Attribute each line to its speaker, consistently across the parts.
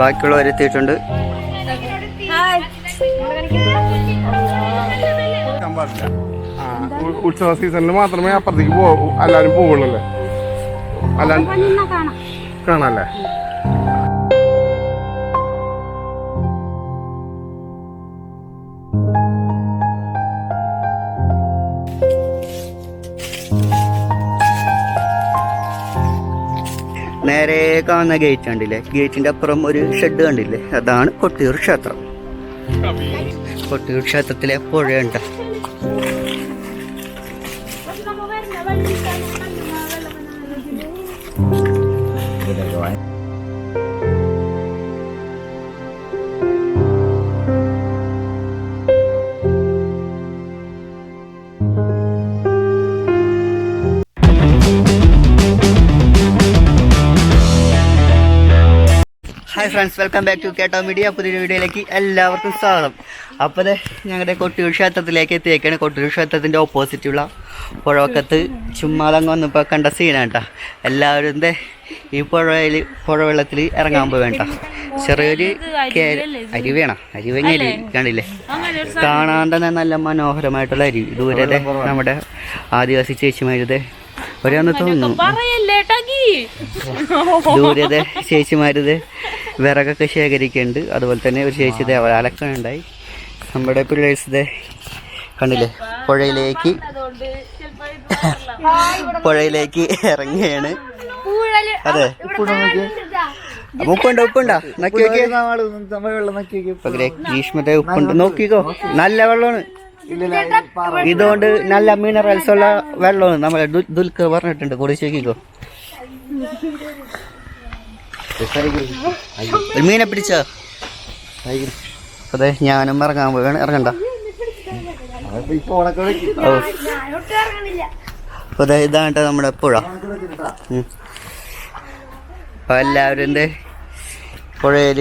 Speaker 1: ബാക്കിയുള്ളവർ എത്തിയിട്ടുണ്ട്.
Speaker 2: ഉത്സവ സീസണിൽ മാത്രമേ അപ്പുറത്തേക്ക് പോകും എല്ലാവരും പോവുള്ളൂ അല്ലേ? അല്ലാണ്ട് കാണാല്ലേ
Speaker 1: നേരെ കാണുന്ന ഗേറ്റ് കണ്ടില്ലേ? ഗേറ്റിന്റെ അപ്പുറം ഒരു ഷെഡ് കണ്ടില്ലേ? അതാണ് കൊട്ടിയൂർ ക്ഷേത്രം. കൊട്ടിയൂർ ക്ഷേത്രത്തിലെ പുഴയുണ്ട hi friends welcome back to കേട്ടോ മീഡിയ പുതിയൊരു വീഡിയോയിലേക്ക് എല്ലാവർക്കും സ്വാഗതം. അപ്പോൾ ഞങ്ങളുടെ കൊട്ടിയൂർ ക്ഷേത്രത്തിലേക്ക് എത്തിയേക്കാണ്. കൊട്ടിയൂർ ക്ഷേത്രത്തിന്റെ ഓപ്പോസിറ്റുള്ള പുഴവക്കത്ത്. ചുമ്മാതങ്ങ് വന്നപ്പോൾ കണ്ട സീനാണ് കേട്ടോ എല്ലാവരും ഈ പുഴയിൽ പുഴവെള്ളത്തിൽ ഇറങ്ങാൻ പോവേണ്ട ചെറിയൊരു അരി അരുവങ്ങ അരി കണ്ടില്ലേ? കാണാൻ തന്നെ നല്ല മനോഹരമായിട്ടുള്ള അരി ദൂരത്തെ നമ്മുടെ ആദിവാസി ചേച്ചിമാരുടെ ഒരാന്ന് തോന്നുന്നു. ദൂരത ചേച്ചിമാരത് വിറകൊക്കെ ശേഖരിക്കുന്നുണ്ട്. അതുപോലെ തന്നെ ഒരു ചേച്ചി ഇത് അലക്കണുണ്ടായി നമ്മുടെ പിള്ളേഴ്സ് ഇത് കണ്ടില്ലേ? പുഴയിലേക്ക് പുഴയിലേക്ക് ഇറങ്ങുകയാണ്. അതെ. ഉപ്പുണ്ടോ ഉപ്പുണ്ടോ നക്കി നോക്കിയേ ഗ്രീഷ്മത്തെ ഉപ്പുണ്ട്? നോക്കിക്കോ. നല്ല വെള്ളമാണ്. ഇതുകൊണ്ട് നല്ല മിനറൽസ് ഉള്ള വെള്ളമാണ്. നമ്മളെ ദുൽ- ദുൽഖർ പറഞ്ഞിട്ടുണ്ട്. കുടിച്ച് നോക്കിക്കോ. മീനെ പിടിച്ചോ? അതെ ഞാനും ഇറങ്ങാൻ പോവാണ്. ഇറങ്ങണ്ട. അതെ ഇതാണ് നമ്മുടെ പുഴ. അപ്പൊ എല്ലാവരും പുഴയിൽ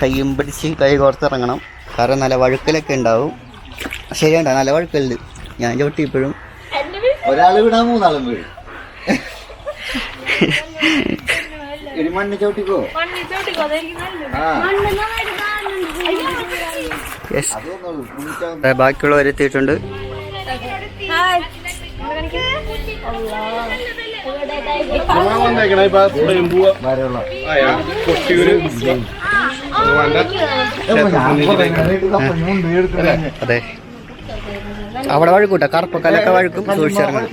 Speaker 1: കയ്യും പിടിച്ച് കൈ കോർത്തിറങ്ങണം കാരണം നല്ല വഴുക്കലൊക്കെ ഉണ്ടാവും. ശരിയാണ്ട നല്ല വഴുക്കലുണ്ട്. ഞാൻ ചവിട്ടി ഇപ്പോഴും
Speaker 3: ഒരാൾ വിടാൻ മൂന്നാളും വീഴും. ഒരു മണ്ണ് ചവിട്ടിക്കോ
Speaker 1: ബാക്കിയുള്ളവർ എത്തിയിട്ടുണ്ട്.
Speaker 2: അതെ അവിടെ ഇപ്പൊ കറുപ്പ്
Speaker 3: വരെയുള്ള
Speaker 2: വഴുക്കും കൊട്ടിയൂര് ഭഗവാന്റെ ക്ഷേത്രത്തിൽ
Speaker 1: അതെ. അവിടെ വഴുക്കൂട്ട. കറുപ്പക്കല്ലൊക്കെ വഴുക്കും. സൂക്ഷിച്ചിറങ്ങണം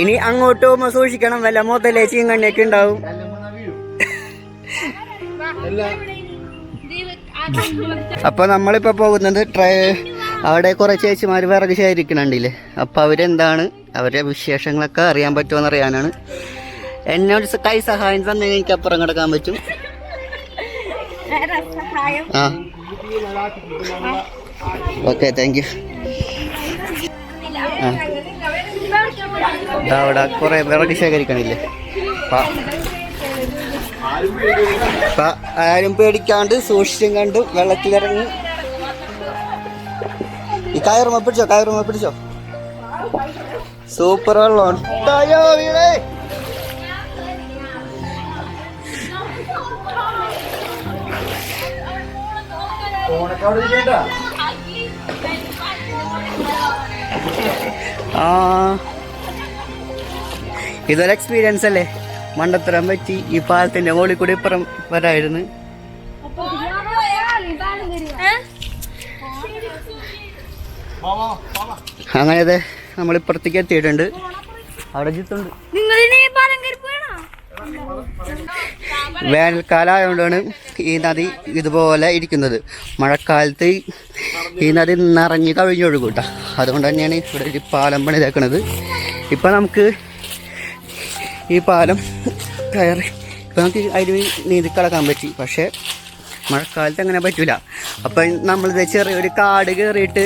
Speaker 1: ഇനി അങ്ങോട്ട് പോകുമ്പോ സൂക്ഷിക്കണം. വല്ല മുതലേ കണ്ണിയൊക്കെ ഉണ്ടാവും. അപ്പൊ നമ്മളിപ്പോ പോകുന്നത് ട്രേ അവിടെ കുറെ ചേച്ചിമാർ വിറക് ശേഖരിക്കണുണ്ടല്ലേ? അപ്പൊ അവരെന്താണ്? അവരുടെ വിശേഷങ്ങളൊക്കെ അറിയാൻ പറ്റുമെന്ന് അറിയാനാണ്. എന്നോട് ഒരു കൈ സഹായം തന്നെ എനിക്ക് അപ്പുറം കിടക്കാൻ പറ്റും. ആ. ഓക്കെ താങ്ക് യു ആ. അവിടെ കുറെ വിറക് ശേഖരിക്കണില്ലേ? ആരും പേടിക്കാണ്ട് സൂക്ഷിച്ചും കണ്ട് വെള്ളത്തിലിറങ്ങി. ഈ കയറുമ്പോ പിടിച്ചോ കയറുമ്പോ പിടിച്ചോ? സൂപ്പർ വെള്ളം ഉണ്ടായോ വീടേ
Speaker 3: ഓണക്കാട് ഇരിക്കണ്ട.
Speaker 1: ആ. ഇതൊരു എക്സ്പീരിയൻസ് അല്ലേ? മണ്ടത്തരം പറ്റി ഈ പാലത്തിന്റെ മുകളിൽ കൂടി ഇപ്പുറം വരായിരുന്നു. അങ്ങനെ അതെ നമ്മൾ ഇപ്പുറത്തേക്ക് എത്തിയിട്ടുണ്ട്. അവിടെ ജിത്തുണ്ട്. വേനൽക്കാലം ആയതുകൊണ്ടാണ് ഈ നദി ഇതുപോലെ ഇരിക്കുന്നത്. മഴക്കാലത്ത് ഈ നദി നിറഞ്ഞ് കവിഞ്ഞൊഴുകും കേട്ടോ അതുകൊണ്ട് തന്നെയാണ് ഇവിടെ ഒരു പാലം പണിതേക്കുന്നത് ഇപ്പം നമുക്ക് ഈ പാലം കയറി ഇപ്പം നമുക്ക് അതിൽ നീന്തി കിടക്കാൻ പറ്റി. പക്ഷേ മഴക്കാലത്ത് അങ്ങനെ പറ്റൂല. അപ്പം നമ്മളിത് ചെറിയൊരു കാട് കയറിയിട്ട്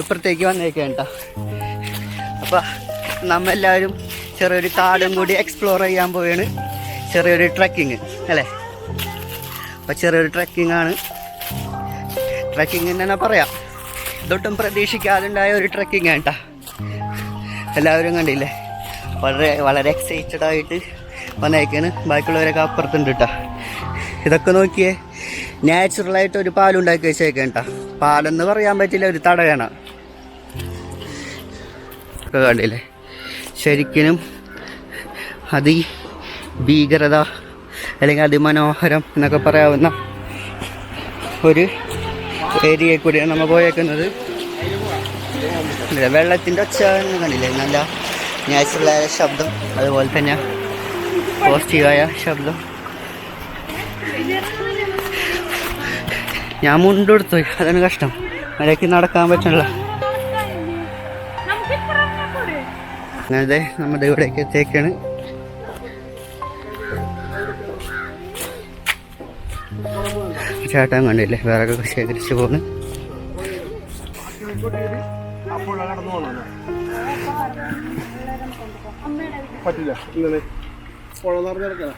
Speaker 1: ഇപ്പുറത്തേക്ക് വന്നേക്കാം കേട്ടോ അപ്പം നമ്മെല്ലാവരും ചെറിയൊരു കാടും കൂടി എക്സ്പ്ലോർ ചെയ്യാൻ പോവുകയാണ് ചെറിയൊരു ട്രക്കിങ് അല്ലേ? അപ്പൊ ചെറിയൊരു ട്രക്കിംഗ് ആണ് ട്രക്കിംഗ് തന്നെ പറയാം. ഇതൊട്ടും പ്രതീക്ഷിക്കാതുണ്ടായ ഒരു ട്രക്കിംഗ് കേട്ടാ എല്ലാവരും കണ്ടില്ലേ? വളരെ വളരെ എക്സൈറ്റഡ് ആയിട്ട് വന്നേക്കാണ്. ബാക്കിയുള്ളവരൊക്കെ അപ്പുറത്തുണ്ട് കേട്ടാ ഇതൊക്കെ നോക്കിയേ നാച്ചുറലായിട്ട് ഒരു പാലുണ്ടാക്കി വെച്ചേക്കേട്ടാ പാലെന്ന് പറയാൻ പറ്റില്ല ഒരു തടയണ. ഒക്കെ കണ്ടില്ലേ? ശരിക്കും അതി ഭീകരത അല്ലെങ്കിൽ അതിമനോഹരം എന്നൊക്കെ പറയാവുന്ന ഒരു ഏരിയയിൽ കൂടിയാണ് നമ്മൾ പോയേക്കുന്നത്. വെള്ളത്തിന്റെ ഒച്ച ഒന്നും കണ്ടില്ലേ? നല്ല നാച്ചുറലായ ശബ്ദം അതുപോലെ തന്നെ പോസിറ്റീവായ ശബ്ദം. ഞാൻ മുണ്ടെടുത്തു അതാണ് കഷ്ടം. മഴയ്ക്ക് നടക്കാൻ പറ്റണില്ല. അങ്ങനത്തെ നമ്മുടെ ഇവിടേക്ക് എത്തിയേക്കാണ്. ചേട്ടൻ കണ്ടില്ലേ? വിറകൊക്കെ ശേഖരിച്ച് പോകുന്നു.
Speaker 2: അപ്പോൾ കടന്നു പോകണല്ലോ പറ്റില്ല ഇങ്ങനെ പുഴ നിറഞ്ഞ് കിടക്കണ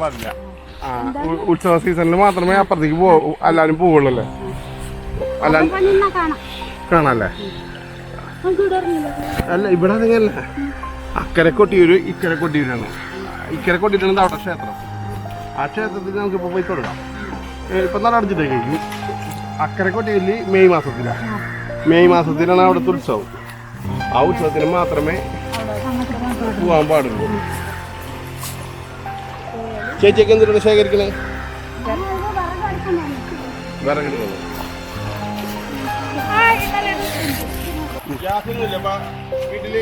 Speaker 2: പാടില്ല. ആ ഉ- ഉത്സവ സീസണിൽ മാത്രമേ അപ്പുറത്തേക്ക് പോ എല്ലാവരും പോവുള്ളല്ലേ? അല്ലാണ്ട് കാണാല്ലേ? അല്ല ഇവിടെ അങ്ങനെയല്ല അക്കരെ കൊട്ടിയൂര് ഇക്കരെ കൊട്ടിയൂരാണ് ഇക്കരെ കൊട്ടിയിട്ടാണ് അവിടെ ക്ഷേത്രം. ആ ക്ഷേത്രത്തിൽ നമുക്ക് ഇപ്പോൾ പോയി തൊടുക്കാം ഇപ്പം നട അടച്ചിട്ടേ കഴിഞ്ഞു. അക്കരെ കൊട്ടിയൂരിൽ മെയ് മാസത്തിലാണ് മെയ് മാസത്തിലാണ് അവിടുത്തെ ഉത്സവം. ആ ഉത്സവത്തിന് മാത്രമേ പോകാൻ പാടുള്ളൂ. ചേച്ചിയൊക്കെ എന്തിനാണ് ശേഖരിക്കണേ? വിറകെടുക്കുന്നത്. ഗ്യാസൊന്നുമില്ല അപ്പൊ വീട്ടിൽ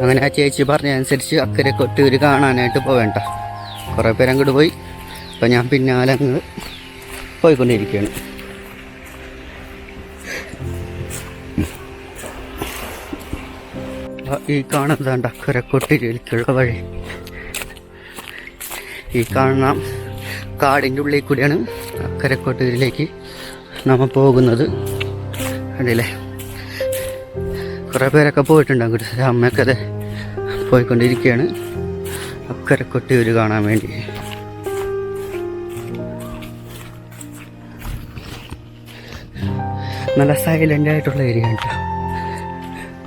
Speaker 1: അങ്ങനെ ആ ചേച്ചി പറഞ്ഞതനുസരിച്ച് അക്കരെ കൊട്ടൂര് കാണാനായിട്ട് പോവേണ്ട. കുറേ പേര് അങ്ങോട്ട് പോയി. അപ്പം ഞാൻ പിന്നാലെ അങ്ങ് പോയിക്കൊണ്ടിരിക്കുകയാണ്. ഈ കാണുന്നതാണ്ട് അക്കരെ കൊട്ടിരിക്കുള്ള വഴി. ഈ കാണുന്ന കാടിന്റെ ഉള്ളിൽ കൂടിയാണ് അക്കരെ കൊട്ടൂരിലേക്ക് നമ്മൾ പോകുന്നത്. കണ്ടില്ലേ? കുറേ പേരൊക്കെ പോയിട്ടുണ്ട് അങ്ങോട്ട്. അമ്മയൊക്കെ അതെ പോയിക്കൊണ്ടിരിക്കുകയാണ്. അക്കരെ കൊട്ടിയൂര് കാണാൻ വേണ്ടി. നല്ല സൈലന്റ് ആയിട്ടുള്ള ഏരിയ കേട്ടോ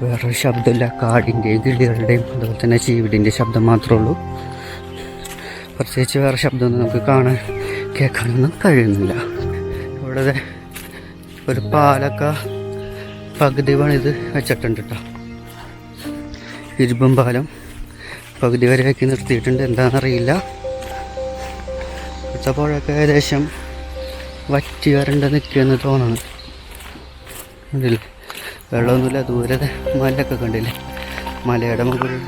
Speaker 1: വേറെ ശബ്ദമില്ല. കാടിന്റെയും കിളികളുടെയും അതുപോലെ തന്നെ ചീവിടിന്റെ ശബ്ദം മാത്രമേ ഉള്ളൂ. പ്രത്യേകിച്ച് വേറെ ശബ്ദമൊന്നും നമുക്ക് കാണാൻ കേൾക്കാനൊന്നും കഴിയുന്നില്ല. ഇവിടെ ഒരു പാലൊക്കെ പകുതി പണിത് വെച്ചിട്ടുണ്ട് കേട്ടോ ഇരുമ്പും പാലം പകുതി വരെ ആക്കി നിർത്തിയിട്ടുണ്ട്. എന്താണെന്നറിയില്ല. ഇവിടുത്തെ പുഴയൊക്കെ ഏകദേശം വറ്റി വരണ്ട നിൽക്കുമെന്ന് തോന്നുന്നു. കണ്ടില്ലേ വെള്ളമൊന്നുമില്ല. ദൂരെ മലയൊക്കെ കണ്ടില്ലേ? മലയുടെ മുകളിൽ.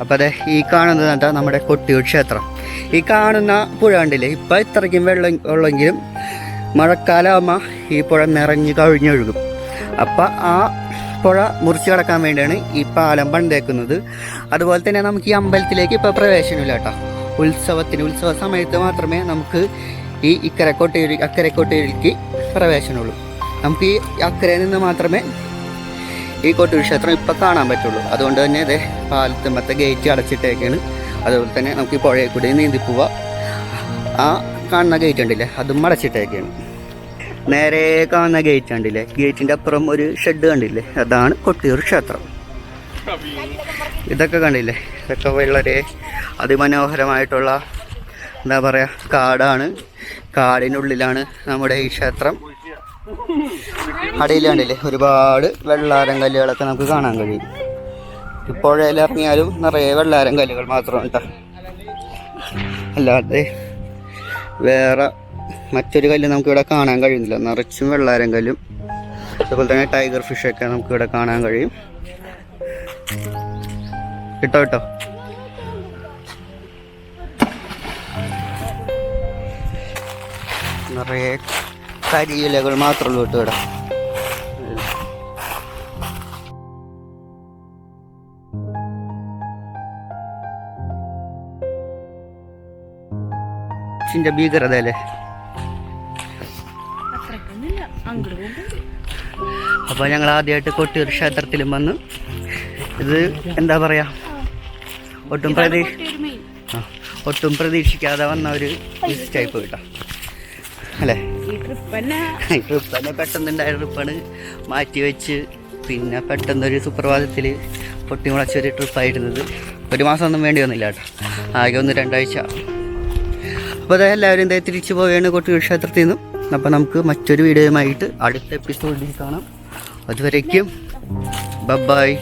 Speaker 1: അപ്പോൾ അതെ ഈ കാണുന്നത് എന്താ? നമ്മുടെ കൊട്ടിയൂർ ക്ഷേത്രം. ഈ കാണുന്ന പുഴ കണ്ടില്ലേ? ഇപ്പം ഇത്രയ്ക്കും വെള്ളം ഉള്ളെങ്കിലും മഴക്കാലമാകുമ്പോൾ ഈ പുഴ നിറഞ്ഞ് കവിഞ്ഞൊഴുകും. അപ്പം ആ പുഴ മുറിച്ച് കടക്കാൻ വേണ്ടിയാണ് ഈ പാലം തേക്കുന്നത് അതുപോലെ തന്നെ നമുക്ക് ഈ അമ്പലത്തിലേക്ക് ഇപ്പോൾ പ്രവേശനമില്ല കേട്ടോ ഉത്സവത്തിന് ഉത്സവ സമയത്ത് മാത്രമേ നമുക്ക് ഈ ഇക്കരക്കോട്ടയിൽ അക്കരക്കോട്ടയിലേക്ക് പ്രവേശനമുള്ളൂ. നമുക്ക് ഈ അക്കരയിൽ നിന്ന് മാത്രമേ ഈ കൊട്ടൂർ ക്ഷേത്രം ഇപ്പം കാണാൻ പറ്റുള്ളൂ. അതുകൊണ്ട് തന്നെ ഇതേ പാലത്തുമ്പത്തെ ഗേറ്റ് അടച്ചിട്ടേക്കാണ്. അതുപോലെ തന്നെ നമുക്ക് ഈ പുഴയിൽ കൂടി നീന്തി പോവാ ആ കാണുന്ന ഗേറ്റ് ഉണ്ടല്ലേ അതും അടച്ചിട്ടേക്കാണ്. നേരെ കാണുന്ന ഗേറ്റ് കണ്ടില്ലേ? ഗേറ്റിന്റെ അപ്പുറം ഒരു ഷെഡ് കണ്ടില്ലേ? അതാണ് കൊട്ടിയൂർ ക്ഷേത്രം. ഇതൊക്കെ കണ്ടില്ലേ? ഇതൊക്കെ വളരെ അതിമനോഹരമായിട്ടുള്ള എന്താ പറയാ കാടാണ്. കാടിനുള്ളിലാണ് നമ്മുടെ ഈ ക്ഷേത്രം. അടിയിൽ കണ്ടില്ലേ? ഒരുപാട് വെള്ളാരം കല്ലുകളൊക്കെ നമുക്ക് കാണാൻ കഴിയും. ഇറങ്ങിയാലും നിറയെ വെള്ളാരം കല്ലുകൾ മാത്രമാണ് അല്ലാതെ വേറെ മറ്റൊരു കല്ല് നമുക്ക് ഇവിടെ കാണാൻ കഴിയുന്നില്ല. നിറച്ചും വെള്ളാരം കല്ലും. അതുപോലെ തന്നെ ടൈഗർ ഫിഷ് ഒക്കെ നമുക്ക് ഇവിടെ കാണാൻ കഴിയും. കിട്ടോ കിട്ടോ? നിറയെ കരിയിലകൾ മാത്രമുള്ളൂ കേട്ടോ ഇവിടെ. ഭീകരതയല്ലേ അപ്പോൾ ഞങ്ങൾ ആദ്യമായിട്ട് കൊട്ടിയൂർ ക്ഷേത്രത്തിലും വന്ന് ഇത് എന്താ പറയാ? ഒട്ടും പ്രതീക്ഷ ഒട്ടും പ്രതീക്ഷിക്കാതെ വന്ന ഒരു വിസിറ്റായി പോയിട്ടോ. അല്ലേ?
Speaker 4: ട്രിപ്പ് തന്നെ.
Speaker 1: പെട്ടെന്നുണ്ടായ ട്രിപ്പാണ് മാറ്റി വെച്ച് പിന്നെ പെട്ടെന്നൊരു സുപ്രഭാതത്തിൽ പൊട്ടിമുളച്ചൊരു ട്രിപ്പായിരുന്നത് ഒരു മാസം ഒന്നും വേണ്ടി വന്നില്ല കേട്ടോ. ആകെ ഒന്ന് രണ്ടാഴ്ച. അപ്പോൾ അതെ എല്ലാവരും എന്താ തിരിച്ചു പോവുകയാണ് കൊട്ടിയൂർ ക്ഷേത്രത്തിൽ നിന്നും. അപ്പോൾ നമുക്ക് മറ്റൊരു വീഡിയോയുമായിട്ട് അടുത്ത എപ്പിസോഡിൽ കാണാം. അതുവരേക്കും
Speaker 4: ബബായ്